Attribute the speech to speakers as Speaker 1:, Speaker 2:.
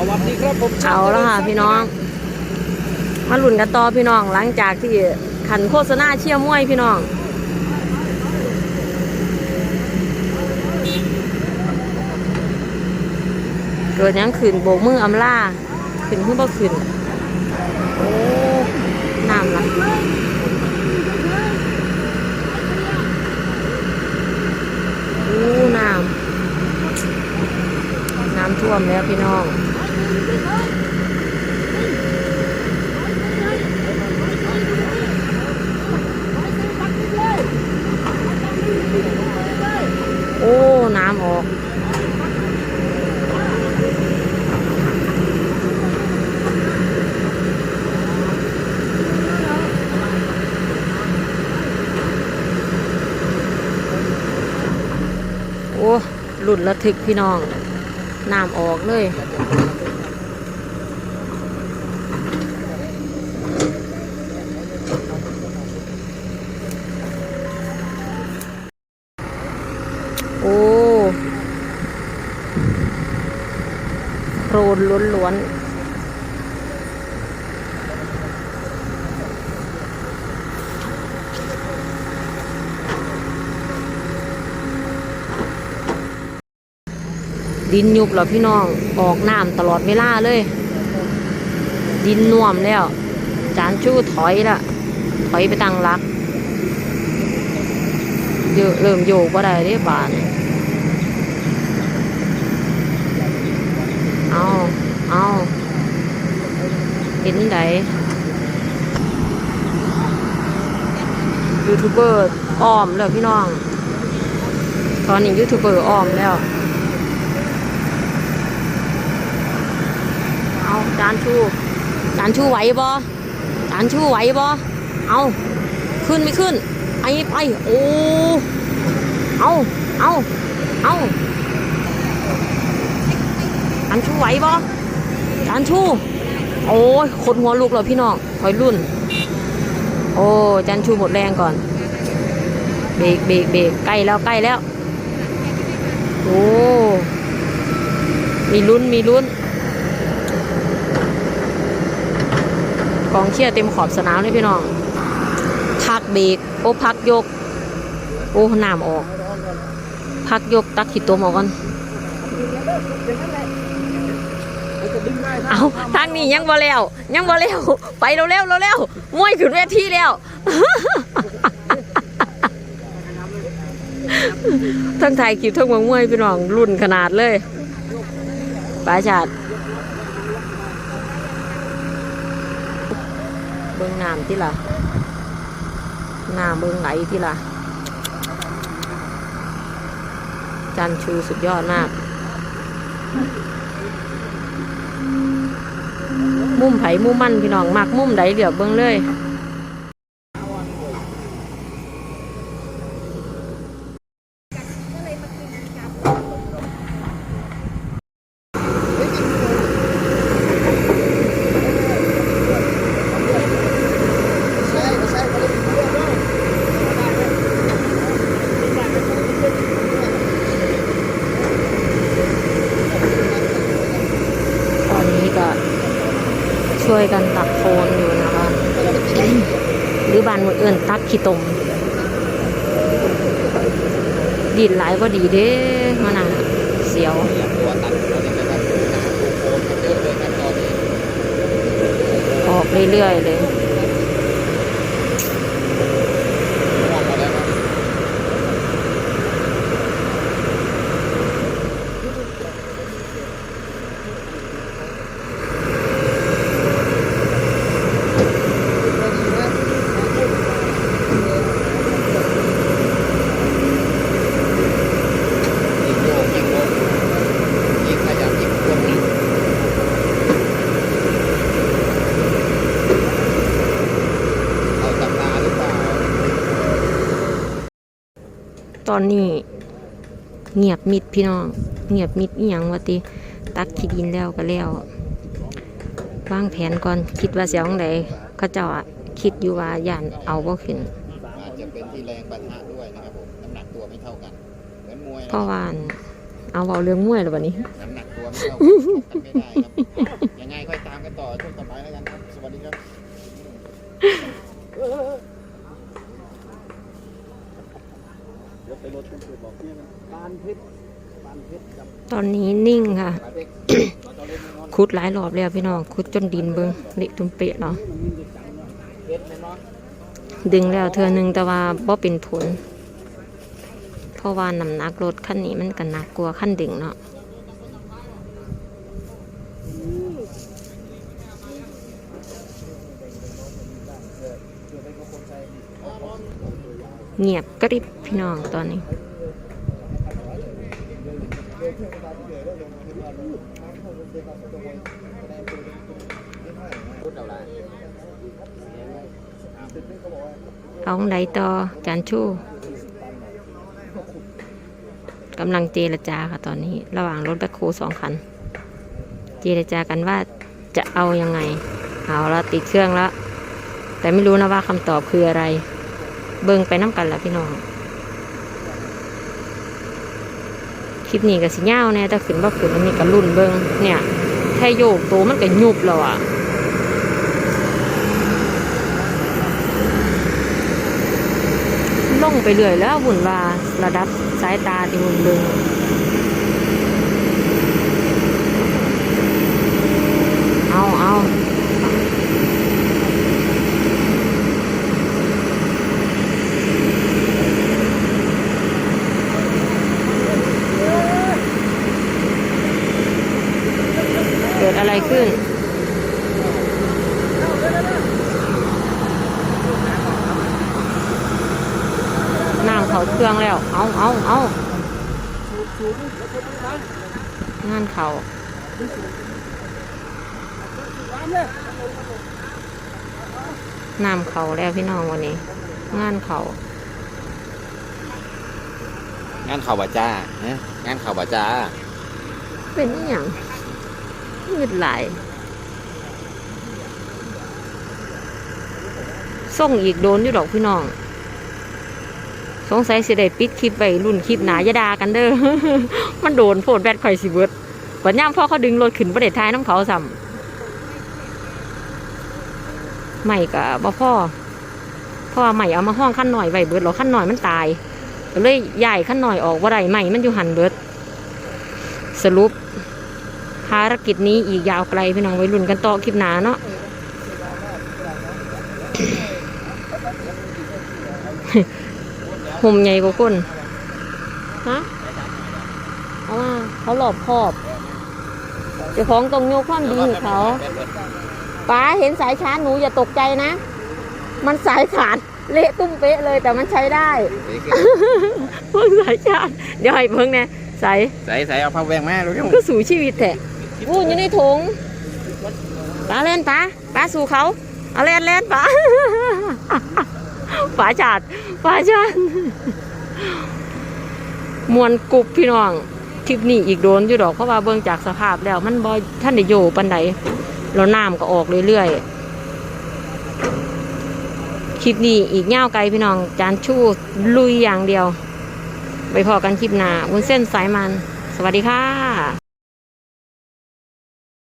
Speaker 1: สวัสดีครับผม
Speaker 2: เอาแล้วค่ะพี่น้อง มาลุ้นกันต่อพี่น้องหลังจากที่ขันโฆษณาเชี่ยมวยพี่น้องเกิดหยังขึ้นโบกมืออำล่าขึ้นขึ้นบ่ขึ้นโอ้น้ำละโอ้น้ำน้ำท่วมแล้วพี่น้อง โอ้ น้ำออก โอ้หลุดระทึกพี่น้อง น้ำออกเลย โอ้โครนล้วนๆดินยุบแล้วพี่น้องออกน้ำตลอดเวลาเลย ดินน่วมแล้ว จานชู้ถอยละ ถอไปตั้งรักเยอะเริ่มโยกว่าได้เด้บานเอาเอาเห็นไดยูทูบเบอร์อ้อมแล้วพี่น้อง ตอนนี้ยูทูบเบอร์อ้อมแล้ว เอาจานชูจานชูไหวบ่จานชูไหวบ่ เอาขึ้นไม่ขึ้นไปไปโอ้เอาเอาเอาจานชูไหวบ่จานชูโอ้ยขนหัวลูกเลยพี่น้องคอยรุ่น โอ้จานชูหมดแรงก่อน เบรกเบรกเบรกใกล้แล้วใกล้แล้ว โอ้ มีลุ้นมีลุ้น กองเชียร์เต็มขอบสนามเลยพี่น้อง เบรกโอ้พักยก โอ้น้ำออก พักยกตักขีดตัวหมอก่อนเอาทางนี้ยังบ่แล้วยังบ่แล้วไปเร็วเร็วเร็วเร็วมวยขึ้นเวทีแล้วทั้งไทยคลิปทั้งมืองมวยพี่น้องรุ่นขนาดเลยปลาชาดเบิ้งน้ำที่ล่ะ น้าเบิ้งไหลที่ละจันชูสุดยอดมาก มุมไผ่มุมมันพี่น้องมักมุมใดเหลือบเบิ้งเลย ตอนนี้ก็ช่ วยกันตักโคลนอยู่นะคะหรือบานมืออื่นตักขี้ตมดินหลายก็ดีเด้มันน่ะเสียว
Speaker 1: ตัวตัดตัวนี้นะครับน้ำโคนเยอะเลยครับตอนนี้
Speaker 2: ออกเรื่อยๆเลย
Speaker 1: มองมาแล้วครับ ยิ่งโยกยิ่งโยกยิ่งขยับยิ่งท่วมหนักเอาตำนาหรือเปล่า
Speaker 2: ตอนนี้ เงียบมิดพี่น้อง เงียบมิดอีหยังวะติตักขี้ดินแล้วก็แล้ววางแผนก่อนคิดว่าเสียงใดเขาเจ้าอะคิดอยู่ว่าย่านเอาบ่ขึ้น
Speaker 1: อาจจะเป็นที่แรงปะทะด้วยนะครับผมน้ำหนักตัวไม่เท่ากันเหมือนมวยนะ
Speaker 2: เพราะว่าอั่นเอาเบาเรื่องมวยแล้ววันนี้
Speaker 1: น้ำหนักตัวไม่เราก็พบกันไม่ได้ครับยังไงค่อยตามกันต่อช่วงต่อไปแล้วกันครับ สวัสดีครับ
Speaker 2: ตอนนี้นิ่งค่ะ
Speaker 1: ปานเพชรเราเล่นไม่นอน
Speaker 2: ขุดหลายรอบแล้วพี่น้องขุดจนดินเบิงเละตุมเปะเนาะ
Speaker 1: เพชรแน่นอน
Speaker 2: ดึงแล้วเธอหนึ่งแต่ว่าบ่เป็นผล เพราะว่าน้ำหนักรถคันนี้มันก็หนักกว่าคันดึงเนาะ เงียบกริบพี่น้องตอนนี้
Speaker 1: เอาละ
Speaker 2: เอาไดต่อจานชูกำลังเจรจาค่ะตอนนี้ ระหว่างรถแบคโคสองคัน เจรจากันว่าจะเอายังไง เอาแล้วติดเครื่องแล้ว แต่ไม่รู้นะว่าคำตอบคืออะไร เบิ่งไปน้ำกันละพี่น้อง คลิปนี้กับสิยาวแน่แต่ขึ้นบ่ขึ้นมันมีกระรุ่นเบิ่งเนี่ยแค่โยกตัวมันก็ยุบแล้วอะล่องไปเรื่อยแล้วบุญว่าระดับสายตาที่หุ่นเบิงเอาเอาเกิดอะไรขึ้น น้ำ เขาเครื่องแล้ว เอาเอาเอางานเขาน้ำเขาแล้วพี่น้องวันนี้ งานเขา
Speaker 1: งานข่าวบาจ้านะงานข่าวบาจ้า
Speaker 2: เป็นอหย่างยืดไหลายส่งอีกโดนอยู่ดอกพี่น้อง สงสัยสิได้ปิดคลิปไปรุ่นคลิปหนายาดากันเด้อ มันโดนโพดแบตข่อยสิเบิดปัญญามพ่อเขาดึงรถขึ้นประเด็ท้ายน้ำเขาซ้ำไม่กะบ่พ่อเพราะว่าใหม่เอามาห้องขั้นหน่อยไว้เบิดหรอขั้นหน่อยมันตายก็เลยย้ายขั้นหน่อยออกว่าไรใหม่มันอยู่หันเบิด สรุปภารกิจนี้อีกยาวไกลพี่น้องไว้รุ่นกันต่อคลิปหนาเนาะ ห่มใหญ่กว่าคนฮะเอาว่าเขาหลอบคอบเจ้าของต้องโยกความดีให้เขาป้าเห็นสายชาร์จหนูอย่าตกใจนะ มันสายขาดเละตุ้มเป๊ะเลยแต่มันใช้ได้เพิ่งสายชาร์จเดี๋ยวให้เพิ่งแน่สาย
Speaker 1: ใส่ใส่เอาผ้าแวงมาเร็ว
Speaker 2: ก็สู่ชีวิตแท้วู้อยู่ในถุงป้าเล่นป้าป้าสู่เขาเอาเล่นเล่นป้า ป้าจาดป้าจาดมวนกรุบพี่น้องทริปนี้อีกโดนอยู่ดอกเพราะว่าเบิ่งจากสภาพแล้ว มันบอยท่านได้โยปันใดแล้วน้ำก็ออกเรื่อยๆคลิปนี้อีกเง่าวไกลพี่น้อง จานชู้ลุยอย่างเดียว ไปพอกันคลิปหน้าวุ้นเส้นสายมัน สวัสดีค่ะ